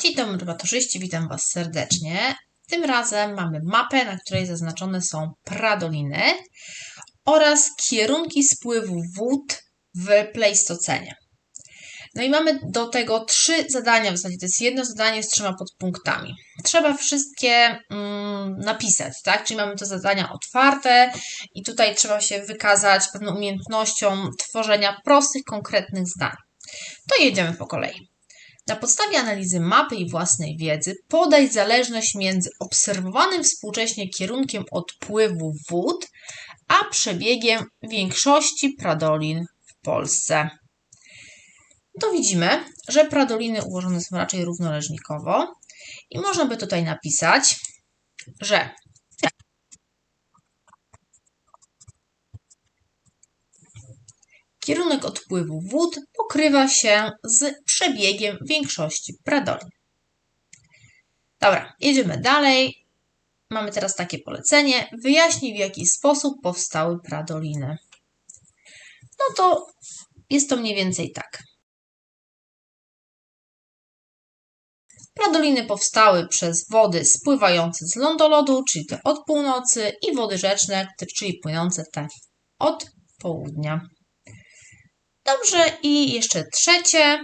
Dzień dobry maturzyści, witam Was serdecznie. Tym razem mamy mapę, na której zaznaczone są pradoliny oraz kierunki spływu wód w Pleistocenie. No i mamy do tego trzy zadania, w zasadzie to jest jedno zadanie z trzema podpunktami. Trzeba wszystkie mm, napisać, tak? Czyli mamy te zadania otwarte i tutaj trzeba się wykazać pewną umiejętnością tworzenia prostych, konkretnych zdań. To jedziemy po kolei. Na podstawie analizy mapy i własnej wiedzy podaj zależność między obserwowanym współcześnie kierunkiem odpływu wód, a przebiegiem większości pradolin w Polsce. To widzimy, że pradoliny ułożone są raczej równoleżnikowo i można by tutaj napisać, że Kierunek odpływu wód pokrywa się z przebiegiem większości pradolin. Dobra, jedziemy dalej. Mamy teraz takie polecenie. Wyjaśnij, w jaki sposób powstały pradoliny. No to jest to mniej więcej tak. Pradoliny powstały przez wody spływające z lądolodu, czyli te od północy, i wody rzeczne, czyli płynące te od południa. Dobrze, i jeszcze trzecie.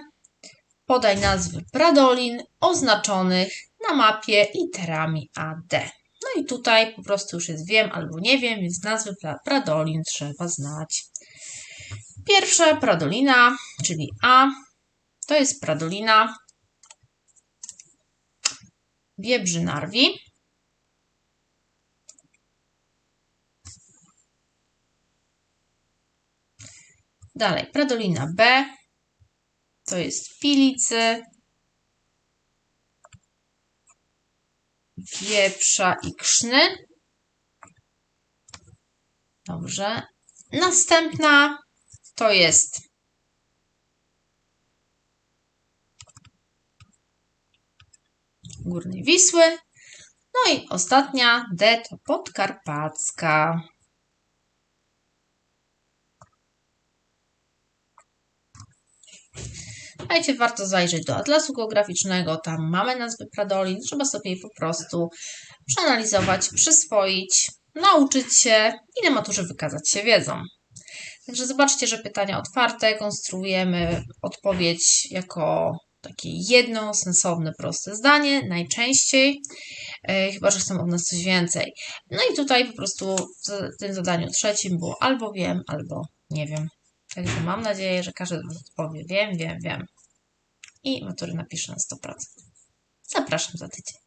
Podaj nazwy pradolin oznaczonych na mapie literami AD. No i tutaj po prostu już jest wiem albo nie wiem, więc nazwy pradolin trzeba znać. Pierwsza pradolina, czyli A, to jest pradolina Biebrzy-Narwi. Dalej, pradolina B to jest filicy, wieprza i krzny. Dobrze. Następna to jest Górnej Wisły. No i ostatnia D to Podkarpacka. Słuchajcie, warto zajrzeć do atlasu geograficznego, tam mamy nazwy pradolin, trzeba sobie po prostu przeanalizować, przyswoić, nauczyć się i na maturze wykazać się wiedzą. Także zobaczcie, że pytania otwarte, konstruujemy odpowiedź jako takie jedno, sensowne, proste zdanie, najczęściej, yy, chyba że chcemy od nas coś więcej. No i tutaj po prostu w tym zadaniu trzecim było albo wiem, albo nie wiem. Także mam nadzieję, że każdy odpowie wiem, wiem, wiem. I matury napiszę na 100%. Zapraszam za tydzień.